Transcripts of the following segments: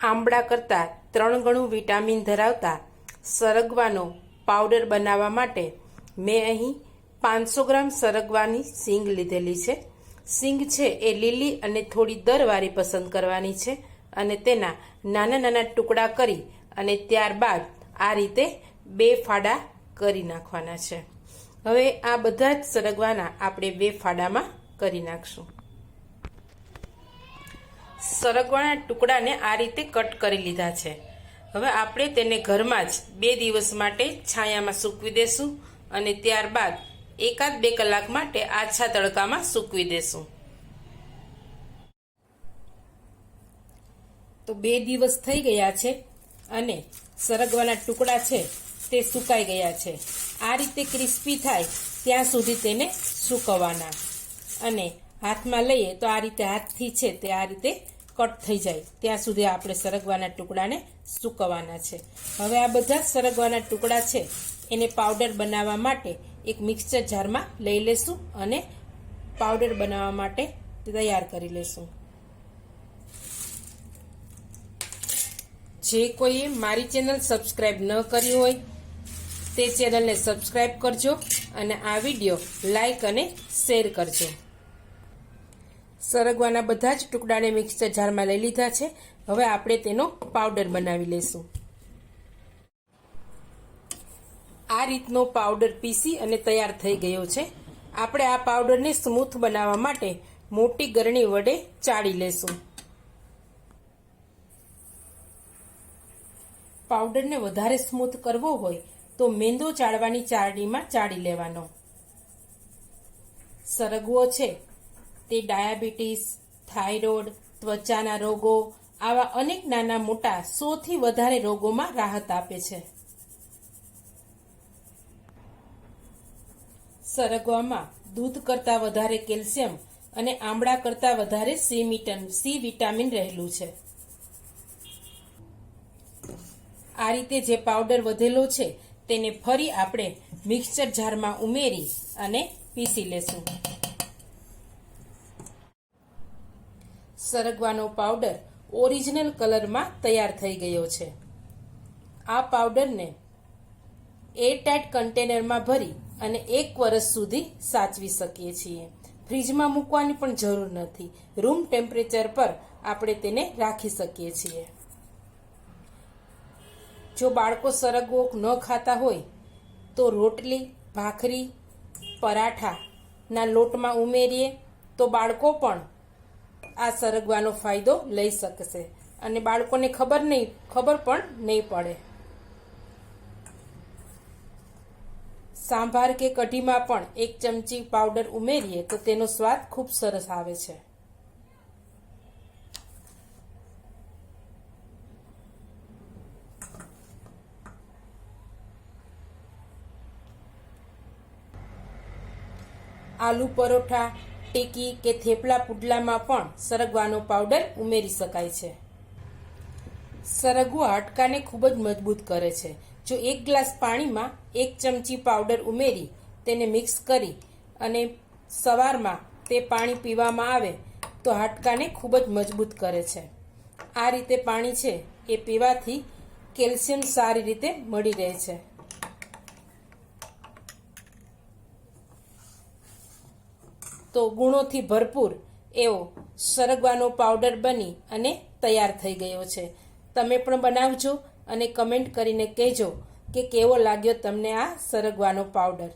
આંબળા કરતાં ત્રણ ગણું વિટામિન ધરાવતા સરગવાનો પાવડર બનાવવા માટે મેં અહીં પાંચસો ગ્રામ સરગવાની સિંગ લીધેલી છે. સિંગ છે એ લીલી અને થોડી દરવારી પસંદ કરવાની છે અને તેના નાના નાના ટુકડા કરી અને ત્યારબાદ આ રીતે બે ફાડા કરી નાખવાના છે. હવે આ બધા જ સરગવાના આપણે બે ફાડામાં કરી નાખશું. સરગવાના ટુકડાને આ રીતે કટ કરી લીધા છે. હવે આપણે તેને ઘરમાં જ બે દિવસ માટે છાયામાં સૂકવી દેશું અને ત્યારબાદ એકાદ બે કલાક માટે આછા તડકામાં સૂકવી દેશું. તો બે દિવસ થઈ ગયા છે અને સરગવાના ટુકડા છે તે સુકાઈ ગયા છે. આ રીતે ક્રિસ્પી થાય ત્યાં સુધી તેને સૂકવવાના. અને હાથમાં લઈએ તો આ રીતે હાથથી છે તે આ રીતે કટ થઈ જાય. ત્યાં સુધી આપણે સરગવાના ટુકડાને સૂકવવાના છે. હવે આ બધા સરગવાના ટુકડા છે, એને પાવડર બનાવવા માટે એક મિક્સચર જારમાં લઈ લેશું અને પાવડર બનાવવા માટે તૈયાર કરી લેશું. જે કોઈએ મારી ચેનલ સબસ્ક્રાઈબ ન કરી હોય, તે ચેનલને સબસ્ક્રાઈબ કરજો અને આ વીડિયો લાઈક અને શેર કરજો. સરગવાના બધા જ ટુકડાને મિક્સર જારમાં લઈ લીધા છે. હવે આપણે તેનો પાવડર બનાવી લેશું. આ રીતનો પાવડર પીસી અને તૈયાર થઈ ગયો છે. આપણે આ પાવડરને સ્મૂથ બનાવવા માટે મોટી ગરણી વડે ચાળી લેશું. પાવડરને વધારે સ્મૂથ કરવો હોય તો મેંદો ચાળવાની ચાળણીમાં ચાળી લેવાનો. સરગવો છે. તે ડાયાબિટીસ, થાઇરોઇડ, ત્વચાના રોગો આવા અનેક નાના મોટા સોથી વધારે રોગોમાં રાહત આપે છે. સરગવામાં દૂધ કરતાં વધારે કેલ્શિયમ અને આમળા કરતાં વધારે સી મિટન સી વિટામિન રહેલું છે. આ રીતે જે પાવડર વધેલો છે, તેને ફરી આપણે મિક્સચર જારમાં ઉમેરી અને પીસી લેશું. સરગવાનો પાવડર ઓરિજિનલ કલરમાં તૈયાર થઈ ગયો છે. આ પાવડરને એરટાઇટ કન્ટેનરમાં ભરી અને એક વર્ષ સુધી સાચવી શકીએ છીએ. ફ્રીજમાં મૂકવાની પણ જરૂર નથી. રૂમ ટેમ્પરેચર પર આપણે તેને રાખી શકીએ છીએ. જો બાળકો સરગવો ન ખાતા હોય, તો રોટલી, ભાખરી પરાઠાના લોટમાં ઉમેરીએ તો બાળકો પણ આ સરગવાનો ફાયદો લઈ શકશે. અને બાળકોને ખબર નહીં, ખબર પણ નહીં પડે. સાંભાર કે કઢીમાં પણ એક ચમચી પાવડર ઉમેરીએ તો તેનો સ્વાદ ખૂબ સરસ આવે છે. આલુ પરોઠા ટીકી કે થેપલા પુડલામાં પણ સરગવાનો પાવડર ઉમેરી શકાય છે. સરગવો હાડકાને ખૂબ જ મજબૂત કરે છે. જો એક ગ્લાસ પાણીમાં એક ચમચી પાવડર ઉમેરી તેને મિક્સ કરી અને સવારમાં તે પાણી પીવામાં આવે તો હાડકાને ખૂબ જ મજબૂત કરે છે. આ રીતે પાણી છે એ પીવાથી કેલ્શિયમ સારી રીતે મળી રહે છે. તો ગુણોથી ભરપૂર એવો સરગવાનો પાવડર બની અને તૈયાર થઈ ગયો છે. તમે પણ બનાવજો અને કમેન્ટ કરીને કહેજો કે કેવો લાગ્યો તમને આ સરગવાનો પાવડર.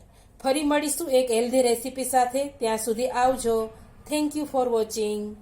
ફરી મળીશું એક હેલ્ધી રેસીપી સાથે. ત્યાં સુધી આવજો. Thank you for watching